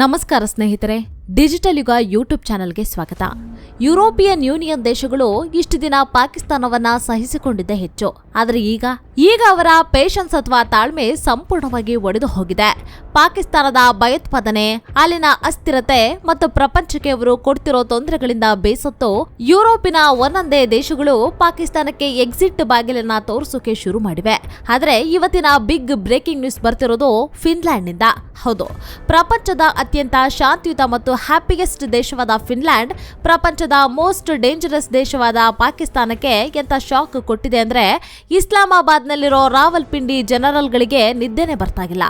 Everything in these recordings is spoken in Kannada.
ನಮಸ್ಕಾರ ಸ್ನೇಹಿತರೆ. ಡಿಜಿಟಲ್ ಯುಗ ಯೂಟ್ಯೂಬ್ ಚಾನೆಲ್ಗೆ ಸ್ವಾಗತ. ಯುರೋಪಿಯನ್ ಯೂನಿಯನ್ ದೇಶಗಳು ಇಷ್ಟು ದಿನ ಪಾಕಿಸ್ತಾನವನ್ನ ಸಹಿಸಿಕೊಂಡಿದ್ದೇ ಹೆಚ್ಚು. ಆದರೆ ಈಗ ಈಗ ಅವರ ಪೇಷನ್ಸ್ ಅಥವಾ ತಾಳ್ಮೆ ಸಂಪೂರ್ಣವಾಗಿ ಒಡೆದು ಹೋಗಿದೆ. ಪಾಕಿಸ್ತಾನದ ಭಯೋತ್ಪಾದನೆ, ಅಲ್ಲಿನ ಅಸ್ಥಿರತೆ ಮತ್ತು ಪ್ರಪಂಚಕ್ಕೆ ಅವರು ಕೊಡ್ತಿರೋ ತೊಂದರೆಗಳಿಂದ ಬೇಸತ್ತು ಯುರೋಪಿನ ಒಂದೊಂದೇ ದೇಶಗಳು ಪಾಕಿಸ್ತಾನಕ್ಕೆ ಎಕ್ಸಿಟ್ ಬಾಗಿಲನ್ನ ತೋರಿಸೋಕೆ ಶುರು ಮಾಡಿವೆ. ಆದರೆ ಇವತ್ತಿನ ಬಿಗ್ ಬ್ರೇಕಿಂಗ್ ನ್ಯೂಸ್ ಬರ್ತಿರೋದು ಫಿನ್ಲ್ಯಾಂಡ್ನಿಂದ. ಹೌದು, ಪ್ರಪಂಚದ ಅತ್ಯಂತ ಶಾಂತಿಯುತ ಮತ್ತು ಹ್ಯಾಪಿಯೆಸ್ಟ್ ದೇಶವಾದ ಫಿನ್ಲ್ಯಾಂಡ್ ಪ್ರಪಂಚದ ಮೋಸ್ಟ್ ಡೇಂಜರಸ್ ದೇಶವಾದ ಪಾಕಿಸ್ತಾನಕ್ಕೆ ಎಂತ ಶಾಕ್ ಕೊಟ್ಟಿದೆ ಅಂದ್ರೆ ಇಸ್ಲಾಮಾಬಾದ್ನಲ್ಲಿರೋ ರಾವಲ್ಪಿಂಡಿ ಜನರಲ್ಗಳಿಗೆ ನಿದ್ದೆನೆ ಬರ್ತಾಗಿಲ್ಲ.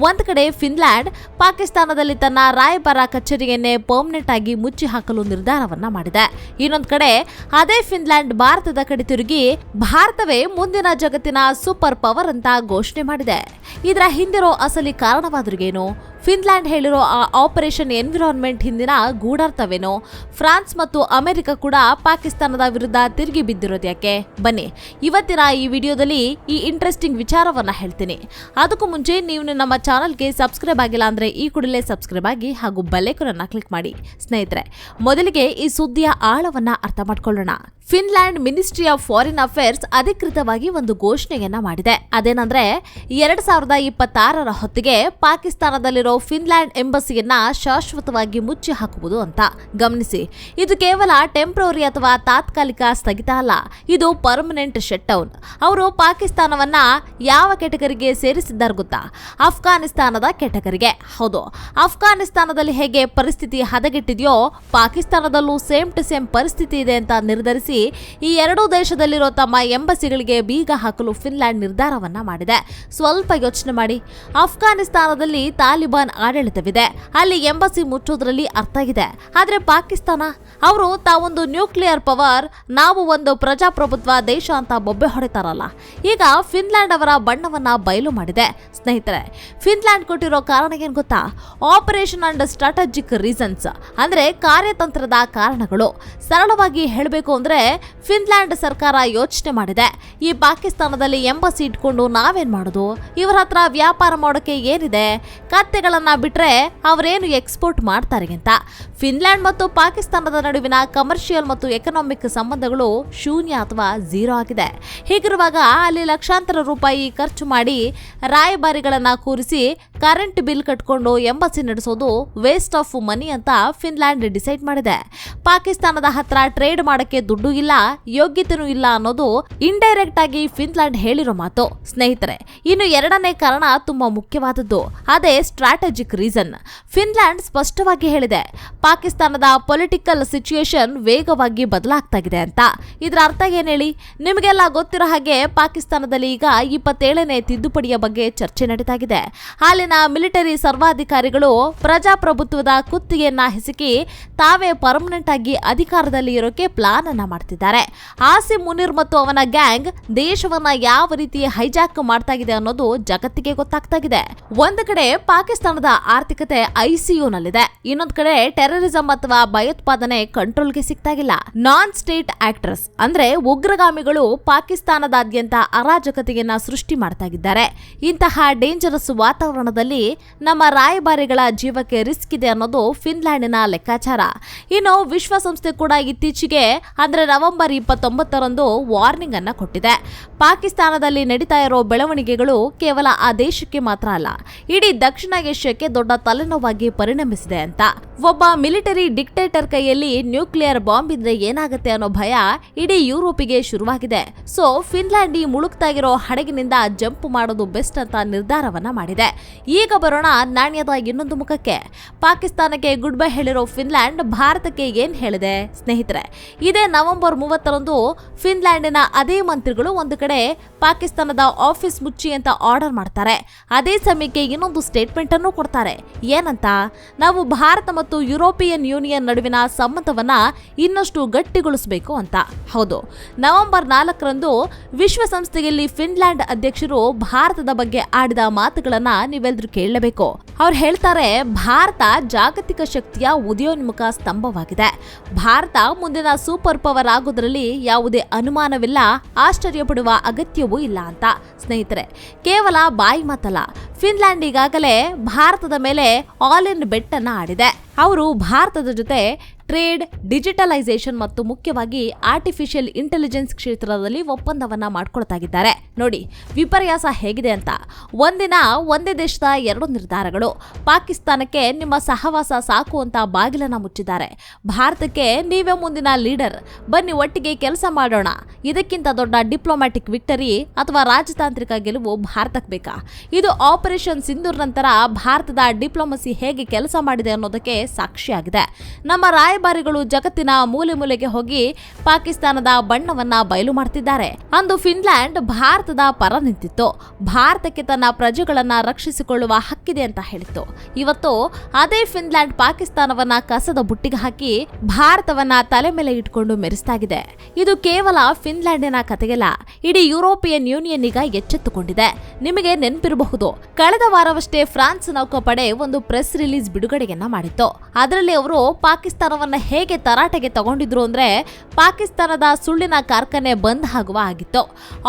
ಒಂದ್ ಕಡೆ ಫಿನ್ಲ್ಯಾಂಡ್ ಪಾಕಿಸ್ತಾನದಲ್ಲಿ ತನ್ನ ರಾಯಭಾರ ಕಚೇರಿಯನ್ನೇ ಪರ್ಮನೆಂಟ್ ಆಗಿ ಮುಚ್ಚಿ ಹಾಕಲು ನಿರ್ಧಾರವನ್ನ ಮಾಡಿದೆ. ಇನ್ನೊಂದ್ ಕಡೆ ಅದೇ ಫಿನ್ಲ್ಯಾಂಡ್ ಭಾರತದ ಕಡೆ ತಿರುಗಿ ಭಾರತವೇ ಮುಂದಿನ ಜಗತ್ತಿನ ಸೂಪರ್ ಪವರ್ ಅಂತ ಘೋಷಣೆ ಮಾಡಿದೆ. ಇದರ ಹಿಂದಿರೋ ಅಸಲಿ ಕಾರಣವಾದ್ರಿಗೇನು? ಫಿನ್ಲ್ಯಾಂಡ್ ಹೇಳಿರೋ ಆ ಆಪರೇಷನ್ ಎನ್ವಿರಾನ್ಮೆಂಟ್ ಹಿಂದಿನ ಗೂಢಾರ್ಥವೇನೋ ಫ್ರಾನ್ಸ್ ಮತ್ತು ಅಮೆರಿಕ ಕೂಡ ಪಾಕಿಸ್ತಾನದ ವಿರುದ್ಧ ತಿರುಗಿ ಬಿದ್ದಿರೋದು ಯಾಕೆ? ಬನ್ನಿ, ಇವತ್ತಿನ ಈ ವಿಡಿಯೋದಲ್ಲಿ ಈ ಇಂಟ್ರೆಸ್ಟಿಂಗ್ ವಿಚಾರವನ್ನ ಹೇಳ್ತೀನಿ. ಅದಕ್ಕೂ ಮುಂಚೆ ನೀವು ನಮ್ಮ ಚಾನಲ್ಗೆ ಸಬ್ಸ್ಕ್ರೈಬ್ ಆಗಿಲ್ಲ ಅಂದ್ರೆ ಈ ಕೂಡಲೇ ಸಬ್ಸ್ಕ್ರೈಬ್ ಆಗಿ ಹಾಗೂ ಬೆಲ್ಲೈಕನನ್ನ ಕ್ಲಿಕ್ ಮಾಡಿ, ಸ್ನೇಹಿತರೆ. ಮೊದಲಿಗೆ ಈ ಸುದ್ದಿಯ ಆಳವನ್ನ ಅರ್ಥ ಮಾಡ್ಕೊಳ್ಳೋಣ. Finland ministry of foreign affairs ಅಧಿಕೃತವಾಗಿ ಒಂದು ಘೋಷಣೆಯನ್ನ ಮಾಡಿದೆ. ಅದೇನಂದ್ರೆ, ಎರಡ್ ಸಾವಿರದ ಇಪ್ಪತ್ತಾರರ ಹೊತ್ತಿಗೆ ಪಾಕಿಸ್ತಾನದಲ್ಲಿರೋ ಫಿನ್ಲ್ಯಾಂಡ್ ಎಂಬಸಿಯನ್ನ ಶಾಶ್ವತವಾಗಿ ಮುಚ್ಚಿ ಹಾಕುವುದು ಅಂತ. ಗಮನಿಸಿ, ಇದು ಕೇವಲ ಟೆಂಪ್ರವರಿ ಅಥವಾ ತಾತ್ಕಾಲಿಕ ಸ್ಥಗಿತ ಅಲ್ಲ, ಇದು ಪರ್ಮನೆಂಟ್ ಶಟ್ ಡೌನ್ ಅವರು ಪಾಕಿಸ್ತಾನವನ್ನ ಯಾವ ಕೆಟಗರಿಗೆ ಸೇರಿಸಿದ್ದಾರೆ ಗೊತ್ತಾ? ಅಫ್ಘಾನಿಸ್ತಾನದ ಕೆಟಗರಿಗೆ ಹೌದು ಅಫ್ಘಾನಿಸ್ತಾನದಲ್ಲಿ ಹೇಗೆ ಪರಿಸ್ಥಿತಿ ಹದಗೆಟ್ಟಿದೆಯೋ, ಪಾಕಿಸ್ತಾನದಲ್ಲೂ ಸೇಮ್ ಟು ಸೇಮ್ ಪರಿಸ್ಥಿತಿ ಇದೆ ಅಂತ ನಿರ್ಧರಿಸಿ, ಈ ಎರಡೂ ದೇಶದಲ್ಲಿರೋ ತಮ್ಮ ಎಂಬಸಿಗಳಿಗೆ ಬೀಗ ಹಾಕಲು ಫಿನ್ಲ್ಯಾಂಡ್ ನಿರ್ಧಾರವನ್ನ ಮಾಡಿದೆ. ಸ್ವಲ್ಪ ಯೋಚನೆ ಮಾಡಿ. ಅಫ್ಘಾನಿಸ್ತಾನದಲ್ಲಿ ತಾಲಿಬಾನ್ ಆಡಳಿತವಿದೆ. ಅಲ್ಲಿ ಎಂಬಸಿ ಮುಚ್ಚೋದ್ರಲ್ಲಿ ಅರ್ಥ ಇದೆ. ಆದ್ರೆ ಪಾಕಿಸ್ತಾನ? ಅವರು ತಾವೊಂದು ನ್ಯೂಕ್ಲಿಯರ್ ಪವರ್, ನಾವು ಒಂದು ಪ್ರಜಾಪ್ರಭುತ್ವ ದೇಶ ಅಂತ ಬೊಬ್ಬೆ ಹೊಡಿತಾರಲ್ಲ. ಈಗ ಫಿನ್ಲ್ಯಾಂಡ್ ಅವರ ಬಣ್ಣವನ್ನ ಬಯಲು ಮಾಡಿದೆ. ಸ್ನೇಹಿತರೆ, ಫಿನ್ಲ್ಯಾಂಡ್ ಕೊಟ್ಟಿರೋ ಕಾರಣ ಏನು ಗೊತ್ತಾ? ಆಪರೇಷನ್ ಅಂಡ್ ಸ್ಟ್ರಾಟಜಿಕ್ ರೀಸನ್ಸ್ ಅಂದ್ರೆ ಕಾರ್ಯತಂತ್ರದ ಕಾರಣಗಳು. ಸರಳವಾಗಿ ಹೇಳಬೇಕು ಅಂದ್ರೆ, ಫಿನ್ಲ್ಯಾಂಡ್ ಸರ್ಕಾರ ಯೋಚನೆ ಮಾಡಿದೆ. ಈ ಪಾಕಿಸ್ತಾನದಲ್ಲಿ ಎಂಬಸಿ ಇಟ್ಕೊಂಡು ನಾವೇನ್ ಮಾಡೋದು? ಇವರ ಹತ್ರ ವ್ಯಾಪಾರ ಮಾಡೋಕೆ ಏನಿದೆ? ಕತ್ತೆಗಳನ್ನ ಬಿಟ್ರೆ ಅವರೇನು ಎಕ್ಸ್ಪೋರ್ಟ್ ಮಾಡ್ತಾರೆ ಅಂತ. ಫಿನ್ಲ್ಯಾಂಡ್ ಮತ್ತು ಪಾಕಿಸ್ತಾನದ ನಡುವಿನ ಕಮರ್ಷಿಯಲ್ ಮತ್ತು ಎಕನಾಮಿಕ್ ಸಂಬಂಧಗಳು ಶೂನ್ಯ ಅಥವಾ ಝೀರೋ ಆಗಿದೆ. ಹೀಗಿರುವಾಗ ಅಲ್ಲಿ ಲಕ್ಷಾಂತರ ರೂಪಾಯಿ ಖರ್ಚು ಮಾಡಿ ರಾಯಭಾರಿಗಳನ್ನ ಕೂರಿಸಿ ಕರೆಂಟ್ ಬಿಲ್ ಕಟ್ಕೊಂಡು ಎಂಬಸಿ ನಡೆಸೋದು ವೇಸ್ಟ್ ಆಫ್ ಮನಿ ಅಂತ ಫಿನ್ಲ್ಯಾಂಡ್ ಡಿಸೈಡ್ ಮಾಡಿದೆ. ಪಾಕಿಸ್ತಾನದ ಹತ್ರ ಟ್ರೇಡ್ ಮಾಡಕ್ಕೆ ದುಡ್ಡು ಇಲ್ಲ, ಯೋಗ್ಯತೆನೂ ಇಲ್ಲ ಅನ್ನೋದು ಇಂಡೈರೆಕ್ಟ್ ಆಗಿ ಫಿನ್ಲ್ಯಾಂಡ್ ಹೇಳಿರೋ ಮಾತು. ಸ್ನೇಹಿತರೆ, ಇನ್ನು ಎರಡನೇ ಕಾರಣ ತುಂಬಾ ಮುಖ್ಯವಾದದ್ದು. ಅದೇ ಸ್ಟ್ರಾಟಜಿಕ್ ರೀಸನ್ ಫಿನ್ಲ್ಯಾಂಡ್ ಸ್ಪಷ್ಟವಾಗಿ ಹೇಳಿದೆ ಪಾಕಿಸ್ತಾನದ ಪೊಲಿಟಿಕಲ್ ಸಿಚುಯೇಷನ್ ವೇಗವಾಗಿ ಬದಲಾಗ್ತಾ ಇದೆ ಅಂತ. ಇದರ ಅರ್ಥ ಏನ್ ಹೇಳಿ? ನಿಮಗೆಲ್ಲ ಗೊತ್ತಿರೋ ಹಾಗೆ ಪಾಕಿಸ್ತಾನದಲ್ಲಿ ಈಗ ಇಪ್ಪತ್ತೇಳನೇ ತಿದ್ದುಪಡಿಯ ಬಗ್ಗೆ ಚರ್ಚೆ ನಡೀತಾಗಿದೆ. ಅಲ್ಲಿನ ಮಿಲಿಟರಿ ಸರ್ವಾಧಿಕಾರಿಗಳು ಪ್ರಜಾಪ್ರಭುತ್ವದ ಕುತ್ತಿಗೆಯನ್ನ ಹೆಸಕಿ ತಾವೇ ಪರ್ಮನೆಂಟ್ ಆಗಿ ಅಧಿಕಾರದಲ್ಲಿ ಇರೋಕೆ ಪ್ಲಾನ್ ಅನ್ನ ಮಾಡ್ತಿದ್ದಾರೆ. ಆಸಿಮ್ ಮುನಿರ್ ಮತ್ತು ಅವನ ಗ್ಯಾಂಗ್ ದೇಶವನ್ನ ಯಾವ ರೀತಿ ಹೈಜಾಕ್ ಮಾಡ್ತಾ ಇದೆ ಅನ್ನೋದು ಜಗತ್ತಿಗೆ ಗೊತ್ತಾಗ್ತಾ ಇದೆ ಒಂದು ಕಡೆ ಪಾಕಿಸ್ತಾನದ ಆರ್ಥಿಕತೆ ಐಸಿಯುನಲ್ಲಿದೆ. ಇನ್ನೊಂದು ಕಡೆ ಟೆರರಿಸಂ ಅಥವಾ ಭಯೋತ್ಪಾದನೆ ಕಂಟ್ರೋಲ್ಗೆ ಸಿಗ್ತಾಗಿಲ್ಲ. ನಾನ್ ಸ್ಟೇಟ್ ಆಕ್ಟ್ರೆಸ್ ಅಂದ್ರೆ ಉಗ್ರಗಾಮಿಗಳು ಪಾಕಿಸ್ತಾನದಾದ್ಯಂತ ಅರಾಜಕತೆಯನ್ನ ಸೃಷ್ಟಿ ಮಾಡ್ತಾಗಿದ್ದಾರೆ. ಇಂತಹ ಡೇಂಜರಸ್ ವಾತಾವರಣದಲ್ಲಿ ನಮ್ಮ ರಾಯಭಾರಿಗಳ ಜೀವಕ್ಕೆ ರಿಸ್ಕ್ ಇದೆ ಅನ್ನೋದು ಫಿನ್ಲ್ಯಾಂಡಿನ ಲೆಕ್ಕಾಚಾರ. ಇನ್ನು ವಿಶ್ವಸಂಸ್ಥೆ ಕೂಡ ಇತ್ತೀಚೆಗೆ ಅಂದ್ರೆ ನವೆಂಬರ್ ಇಪ್ಪತ್ತೊಂಬತ್ತರಂದು ವಾರ್ನಿಂಗ್ ಅನ್ನ ಕೊಟ್ಟಿದೆ. ಪಾಕಿಸ್ತಾನದಲ್ಲಿ ನಡೀತಾ ಇರೋ ಬೆಳವಣಿಗೆಗಳು ಕೇವಲ ಆ ದೇಶಕ್ಕೆ ಮಾತ್ರ ಅಲ್ಲ, ಇಡೀ ದಕ್ಷಿಣ ಏಷ್ಯಾಕ್ಕೆ ದೊಡ್ಡ ತಲೆನೋವಾಗಿ ಪರಿಣಮಿಸಿದೆ ಅಂತ. ಒಬ್ಬ ಮಿಲಿಟರಿ ಡಿಕ್ಟೇಟರ್ ಕೈಯಲ್ಲಿ ನ್ಯೂಕ್ಲಿಯರ್ ಬಾಂಬ್ ಇದ್ರೆ ಏನಾಗುತ್ತೆ ಅನ್ನೋ ಭಯ ಇಡೀ ಯುರೋಪಿಗೆ ಶುರುವಾಗಿದೆ. ಸೊ, ಫಿನ್ಲ್ಯಾಂಡ್ ಈ ಮುಳುಕ್ತಾಗಿರೋ ಹಡಗಿನಿಂದ ಜಂಪ್ ಮಾಡೋದು ಬೆಸ್ಟ್ ಅಂತ ನಿರ್ಧಾರವನ್ನ ಮಾಡಿದೆ. ಈಗ ಬರೋಣ ನಾಣ್ಯದ ಇನ್ನೊಂದು ಮುಖಕ್ಕೆ. ಪಾಕಿಸ್ತಾನಕ್ಕೆ ಗುಡ್ ಬೈ ಹೇಳಿರೋ ಫಿನ್ಲ್ಯಾಂಡ್ ಭಾರತಕ್ಕೆ ಏನ್ ಹೇಳಿದೆ? ಸ್ನೇಹಿತರೆ, ಇದೇ ನವೆಂಬರ್ ಮೂವತ್ತರಂದು ಫಿನ್ಲ್ಯಾಂಡಿನ ಅದೇ ಮಂತ್ರಿಗಳು ಒಂದು ಕಡೆ ಪಾಕಿಸ್ತಾನದ ಆಫೀಸ್ ಮುಚ್ಚಿ ಅಂತ ಆರ್ಡರ್ ಮಾಡ್ತಾರೆ. ಅದೇ ಸಮಯಕ್ಕೆ ಇನ್ನೊಂದು ಸ್ಟೇಟ್ಮೆಂಟ್ ಅನ್ನು ಕೊಡ್ತಾರೆ. ಏನಂತ? ನಾವು ಭಾರತ ಮತ್ತು ಯುರೋಪಿಯನ್ ಯೂನಿಯನ್ ನಡುವಿನ ಸಂಬಂಧವನ್ನ ಇನ್ನಷ್ಟು ಗಟ್ಟಿಗೊಳಿಸಬೇಕು ಅಂತ. ಹೌದು, ನವೆಂಬರ್ ನಾಲ್ಕರಂದು ವಿಶ್ವಸಂಸ್ಥೆಯಲ್ಲಿ ಫಿನ್ಲ್ಯಾಂಡ್ ಅಧ್ಯಕ್ಷರು ಭಾರತದ ಬಗ್ಗೆ ಆಡಿದ ಮಾತುಗಳನ್ನ ನೀವೆಲ್ಲರೂ ಕೇಳಲೇಬೇಕು ಅವ್ರು ಹೇಳ್ತಾರೆ, ಭಾರತ ಜಾಗತಿಕ ಶಕ್ತಿಯ ಉದಯೋನ್ಮುಖ ಸ್ತಂಭವಾಗಿದೆ. ಭಾರತ ಮುಂದಿನ ಸೂಪರ್ ಪವರ್ ಆಗೋದ್ರಲ್ಲಿ ಯಾವುದೇ ಅನುಮಾನವಿಲ್ಲ ಆಶ್ಚರ್ಯ ಪಡುವ ಅಗತ್ಯವೂ ಇಲ್ಲ ಅಂತ. ಸ್ನೇಹಿತರೆ, ಕೇವಲ ಬಾಯಿ ಮಾತಲ್ಲ, ಫಿನ್ಲ್ಯಾಂಡ್ ಈಗಾಗಲೇ ಭಾರತದ ಮೇಲೆ ಆಲ್ ಇನ್ ಬೆಟ್ಟನ್ನು ಆಡಿದೆ. ಅವರು ಭಾರತದ ಜೊತೆ ಟ್ರೇಡ್, ಡಿಜಿಟಲೈಸೇಷನ್ ಮತ್ತು ಮುಖ್ಯವಾಗಿ ಆರ್ಟಿಫಿಷಿಯಲ್ ಇಂಟೆಲಿಜೆನ್ಸ್ ಕ್ಷೇತ್ರದಲ್ಲಿ ಒಪ್ಪಂದವನ್ನ ಮಾಡ್ಕೊಳ್ತಾ ಇದ್ದಾರೆ ನೋಡಿ, ವಿಪರ್ಯಾಸ ಹೇಗಿದೆ ಅಂತ. ಒಂದಿನ ಒಂದೇ ದೇಶದ ಎರಡು ನಿರ್ಧಾರಗಳು. ಪಾಕಿಸ್ತಾನಕ್ಕೆ ನಿಮ್ಮ ಸಹವಾಸ ಸಾಕು ಅಂತ ಬಾಗಿಲನ್ನ ಮುಚ್ಚಿದ್ದಾರೆ. ಭಾರತಕ್ಕೆ ನೀವೇ ಮುಂದಿನ ಲೀಡರ್. ಬನ್ನಿ ಒಟ್ಟಿಗೆ ಕೆಲಸ ಮಾಡೋಣ. ಇದಕ್ಕಿಂತ ದೊಡ್ಡ ಡಿಪ್ಲೊಮ್ಯಾಟಿಕ್ ವಿಕ್ಟರಿ ಅಥವಾ ರಾಜತಾಂತ್ರಿಕ ಗೆಲುವು ಭಾರತಕ್ಕೆ ಬೇಕಾ? ಇದು ಆಪರೇಷನ್ ಸಿಂಧೂರ್ ನಂತರ ಭಾರತದ ಡಿಪ್ಲೊಮಸಿ ಹೇಗೆ ಕೆಲಸ ಮಾಡಿದೆ ಅನ್ನೋದಕ್ಕೆ ಸಾಕ್ಷಿಯಾಗಿದೆ. ನಮ್ಮ ರಾಯಭಾರಿಗಳು ಜಗತ್ತಿನ ಮೂಲೆ ಮೂಲೆಗೆ ಹೋಗಿ ಪಾಕಿಸ್ತಾನದ ಬಣ್ಣವನ್ನ ಬಯಲು ಮಾಡ್ತಿದ್ದಾರೆ. ಅಂದು ಫಿನ್ಲ್ಯಾಂಡ್ ಭಾರತದ ಪರ ನಿಂತಿತ್ತು. ಭಾರತಕ್ಕೆ ತನ್ನ ಪ್ರಜೆಗಳನ್ನ ರಕ್ಷಿಸಿಕೊಳ್ಳುವ ಹಕ್ಕಿದೆ ಅಂತ ಹೇಳಿತ್ತು. ಇವತ್ತು ಅದೇ ಫಿನ್ಲ್ಯಾಂಡ್ ಪಾಕಿಸ್ತಾನವನ್ನ ಕಸದ ಬುಟ್ಟಿಗೆ ಹಾಕಿ ಭಾರತವನ್ನ ತಲೆ ಮೇಲೆ ಇಟ್ಕೊಂಡು ಮೆರೆಸ್ತಾಗಿದೆ. ಇದು ಕೇವಲ ಫಿನ್ಲ್ಯಾಂಡಿನ ಕಥೆಯಲ್ಲ ಇಡೀ ಯುರೋಪಿಯನ್ ಯೂನಿಯನ್ ಈಗ ಎಚ್ಚೆತ್ತುಕೊಂಡಿದೆ. ನಿಮಗೆ ನೆನಪಿರಬಹುದು, ಕಳೆದ ವಾರವಷ್ಟೇ ಫ್ರಾನ್ಸ್ ನೌಕಾಪಡೆ ಒಂದು ಪ್ರೆಸ್ ರಿಲೀಸ್ ಬಿಡುಗಡೆಯನ್ನ ಮಾಡಿತ್ತು. ಅದರಲ್ಲಿ ಅವರು ಪಾಕಿಸ್ತಾನವನ್ನ ಹೇಗೆ ತರಾಟೆಗೆ ತಗೊಂಡಿದ್ರು ಅಂದರೆ ಪಾಕಿಸ್ತಾನದ ಸುಳ್ಳಿನ ಕಾರ್ಖಾನೆ ಬಂದ್ ಆಗುವ ಆಗಿತ್ತು.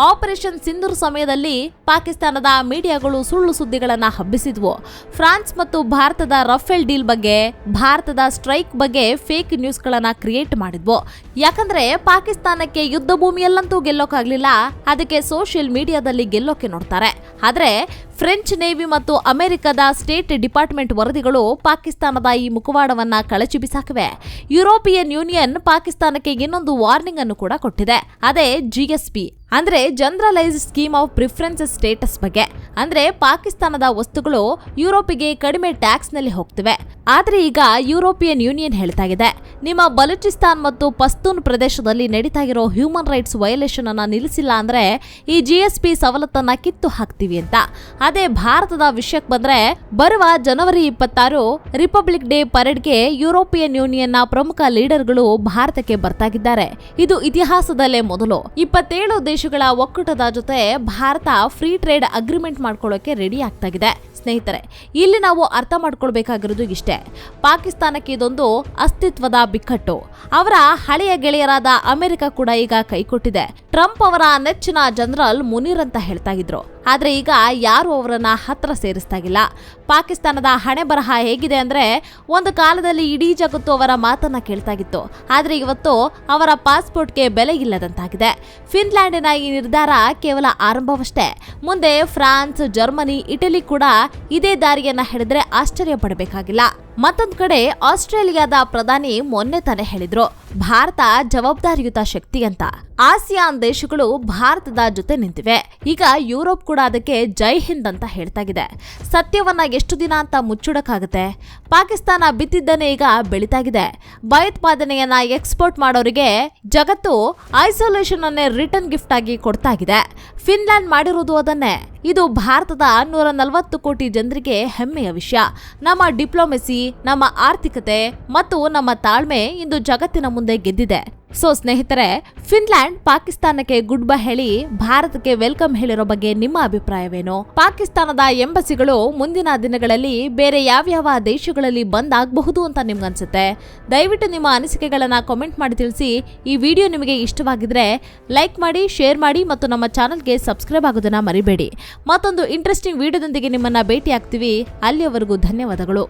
ಆಪರೇಷನ್ ಸಿಂಧೂರ್ ಸಮಯದಲ್ಲಿ ಪಾಕಿಸ್ತಾನದ ಮೀಡಿಯಾಗಳು ಸುಳ್ಳು ಸುದ್ದಿಗಳನ್ನು ಹಬ್ಬಿಸಿದ್ವು. ಫ್ರಾನ್ಸ್ ಮತ್ತು ಭಾರತದ ರಫೇಲ್ ಡೀಲ್ ಬಗ್ಗೆ, ಭಾರತದ ಸ್ಟ್ರೈಕ್ ಬಗ್ಗೆ ಫೇಕ್ ನ್ಯೂಸ್ಗಳನ್ನು ಕ್ರಿಯೇಟ್ ಮಾಡಿದ್ವು. ಯಾಕಂದರೆ ಪಾಕಿಸ್ತಾನಕ್ಕೆ ಯುದ್ಧ ಭೂಮಿಯಲ್ಲಂತೂ ಗೆಲ್ಲೋಕ್ಕಾಗಲಿಲ್ಲ ಅದಕ್ಕೆ ಸೋಷಿಯಲ್ ಮೀಡಿಯಾದಲ್ಲಿ ಗೆಲ್ಲೋಕೆ ನೋಡ್ತಾರೆ. ಆದರೆ ಫ್ರೆಂಚ್ ನೇವಿ ಮತ್ತು ಅಮೆರಿಕದ ಸ್ಟೇಟ್ ಡಿಪಾರ್ಟ್ಮೆಂಟ್ ವರದಿಗಳು ಪಾಕಿಸ್ತಾನದ ಈ ಮುಖವಾಡವನ್ನು ಕಳಚಿ ಬಿಸಾಕಿವೆ. ಯುರೋಪಿಯನ್ ಯೂನಿಯನ್ ಪಾಕಿಸ್ತಾನಕ್ಕೆ ಇನ್ನೊಂದು ವಾರ್ನಿಂಗ್ ಅನ್ನು ಕೂಡ ಕೊಟ್ಟಿದೆ. ಅದೇ ಜಿಎಸ್ಪಿ ಅಂದ್ರೆ generalise scheme of preference status ಬಗ್ಗೆ. ಅಂದರೆ ಪಾಕಿಸ್ತಾನದ ವಸ್ತುಗಳು ಯುರೋಪಿಗೆ ಕಡಿಮೆ ಟ್ಯಾಕ್ಸ್ನಲ್ಲಿ ಹೋಗ್ತಿವೆ. ಆದರೆ ಈಗ ಯುರೋಪಿಯನ್ ಯೂನಿಯನ್ ಹೇಳ್ತಾ ಇದೆ. ನಿಮ್ಮ ಬಲೂಚಿಸ್ತಾನ್ ಮತ್ತು ಪಸ್ತೂನ್ ಪ್ರದೇಶದಲ್ಲಿ ನಡೀತಾ ಇರೋ ಹ್ಯೂಮನ್ ರೈಟ್ಸ್ ವಯೋಲೇಷನ್ ಅನ್ನ ನಿಲ್ಲಿಸಿಲ್ಲ ಅಂದ್ರೆ ಈ ಜಿ ಎಸ್ ಪಿ ಸವಲತ್ತನ್ನ ಕಿತ್ತು ಹಾಕ್ತೀವಿ ಅಂತ. ಅದೇ ಭಾರತದ ವಿಷಯಕ್ಕೆ ಬಂದ್ರೆ ಬರುವ ಜನವರಿ ಇಪ್ಪತ್ತಾರು ರಿಪಬ್ಲಿಕ್ ಡೇ ಪರೇಡ್ಗೆ ಯುರೋಪಿಯನ್ ಯೂನಿಯನ್ನ ಪ್ರಮುಖ ಲೀಡರ್ಗಳು ಭಾರತಕ್ಕೆ ಬರ್ತಾಗಿದ್ದಾರೆ. ಇದು ಇತಿಹಾಸದಲ್ಲೇ ಮೊದಲು. ಇಪ್ಪತ್ತೇಳು ದೇಶಗಳ ಒಕ್ಕೂಟದ ಜೊತೆ ಭಾರತ ಫ್ರೀ ಟ್ರೇಡ್ ಅಗ್ರಿಮೆಂಟ್ ಮಾಡ್ಕೊಳ್ಳೋಕೆ ರೆಡಿ ಆಗ್ತಾಗಿದೆ. ಸ್ನೇಹಿತರೆ, ಇಲ್ಲಿ ನಾವು ಅರ್ಥ ಮಾಡ್ಕೊಳ್ಬೇಕಾಗಿರೋದು ಇಷ್ಟೇ. ಪಾಕಿಸ್ತಾನಕ್ಕೆ ಇದೊಂದು ಅಸ್ತಿತ್ವದ ಬಿಕ್ಕಟ್ಟು. ಅವರ ಹಳೆಯ ಗೆಳೆಯರಾದ ಅಮೆರಿಕ ಕೂಡ ಈಗ ಕೈಕೊಟ್ಟಿದೆ. ಟ್ರಂಪ್ ಅವರ ನೆಚ್ಚಿನ ಜನರಲ್ ಮುನೀರ್ ಅಂತ ಹೇಳ್ತಾ ಇದ್ರು. ಆದ್ರೆ ಈಗ ಯಾರು ಅವರನ್ನು ಹತ್ರ ಸೇರಿಸ್ತಾಗಿಲ್ಲ ಪಾಕಿಸ್ತಾನದ ಹಣೆ ಬರಹ ಹೇಗಿದೆ ಅಂದರೆ ಒಂದು ಕಾಲದಲ್ಲಿ ಇಡೀ ಜಗತ್ತು ಅವರ ಮಾತನ್ನು ಕೇಳ್ತಾಗಿತ್ತು. ಆದರೆ ಇವತ್ತು ಅವರ ಪಾಸ್ಪೋರ್ಟ್ಗೆ ಬೆಲೆ ಇಲ್ಲದಂತಾಗಿದೆ. ಫಿನ್ಲ್ಯಾಂಡಿನ ಈ ನಿರ್ಧಾರ ಕೇವಲ ಆರಂಭವಷ್ಟೇ. ಮುಂದೆ ಫ್ರಾನ್ಸ್, ಜರ್ಮನಿ, ಇಟಲಿ ಕೂಡ ಇದೇ ದಾರಿಯನ್ನು ಹಿಡಿದ್ರೆ ಆಶ್ಚರ್ಯ ಪಡಬೇಕಾಗಿಲ್ಲ. ಮತ್ತೊಂದು ಕಡೆ ಆಸ್ಟ್ರೇಲಿಯಾದ ಪ್ರಧಾನಿ ಮೊನ್ನೆ ತಾನೇ ಹೇಳಿದ್ರು, ಭಾರತ ಜವಾಬ್ದಾರಿಯುತ ಶಕ್ತಿ ಅಂತ. ಆಸಿಯಾನ್ ದೇಶಗಳು ಭಾರತದ ಜೊತೆ ನಿಂತಿವೆ. ಈಗ ಯುರೋಪ್ ಕೂಡ ಅದಕ್ಕೆ ಜೈ ಹಿಂದ್ ಅಂತ ಹೇಳ್ತಾ ಇದೆ. ಸತ್ಯವನ್ನ ಎಷ್ಟು ದಿನ ಅಂತ ಮುಚ್ಚುಡಕ್ಕಾಗತ್ತೆ? ಪಾಕಿಸ್ತಾನ ಬಿತ್ತಿದ್ದನೇ ಈಗ ಬೆಳಿತಾಗಿದೆ. ಭಯೋತ್ಪಾದನೆಯನ್ನ ಎಕ್ಸ್ಪೋರ್ಟ್ ಮಾಡೋರಿಗೆ ಜಗತ್ತು ಐಸೋಲೇಷನ್ ಅನ್ನೇ ರಿಟರ್ನ್ ಗಿಫ್ಟ್ ಆಗಿ ಕೊಡ್ತಾಗಿದೆ. ಫಿನ್ಲ್ಯಾಂಡ್ ಮಾಡಿರೋದು ಅದನ್ನೇ. ಇದು ಭಾರತದ ನೂರ ನಲವತ್ತು ಕೋಟಿ ಜನರಿಗೆ ಹೆಮ್ಮೆಯ ವಿಷಯ. ನಮ್ಮ ಡಿಪ್ಲೊಮೆಸಿ, ನಮ್ಮ ಆರ್ಥಿಕತೆ ಮತ್ತು ನಮ್ಮ ತಾಳ್ಮೆ ಇಂದು ಜಗತ್ತಿನ ಮುಂದೆ ಗೆದ್ದಿದೆ. ಸೊ ಸ್ನೇಹಿತರೆ, ಫಿನ್ಲ್ಯಾಂಡ್ ಪಾಕಿಸ್ತಾನಕ್ಕೆ ಗುಡ್ ಬೈ ಹೇಳಿ ಭಾರತಕ್ಕೆ ವೆಲ್ಕಮ್ ಹೇಳಿರೋ ಬಗ್ಗೆ ನಿಮ್ಮ ಅಭಿಪ್ರಾಯವೇನು? ಪಾಕಿಸ್ತಾನದ ಎಂಬಸಿಗಳು ಮುಂದಿನ ದಿನಗಳಲ್ಲಿ ಬೇರೆ ಯಾವ್ಯಾವ ದೇಶಗಳಲ್ಲಿ ಬಂದ್ ಆಗಬಹುದು ಅಂತ ನಿಮ್ಗನ್ಸುತ್ತೆ? ದಯವಿಟ್ಟು ನಿಮ್ಮ ಅನಿಸಿಕೆಗಳನ್ನ ಕಾಮೆಂಟ್ ಮಾಡಿ ತಿಳಿಸಿ. ಈ ವಿಡಿಯೋ ನಿಮಗೆ ಇಷ್ಟವಾಗಿದ್ರೆ ಲೈಕ್ ಮಾಡಿ ಶೇರ್ ಮಾಡಿ ಮತ್ತು ನಮ್ಮ ಚಾನಲ್ಗೆ ಸಬ್ಸ್ಕ್ರೈಬ್ ಆಗೋದನ್ನ ಮರಿಬೇಡಿ. ಮತ್ತೊಂದು ಇಂಟ್ರೆಸ್ಟಿಂಗ್ ವಿಡಿಯೋದೊಂದಿಗೆ ನಿಮ್ಮನ್ನ ಭೇಟಿ ಆಗ್ತೀವಿ ಅಲ್ಲಿಯವರೆಗೂ ಧನ್ಯವಾದಗಳು.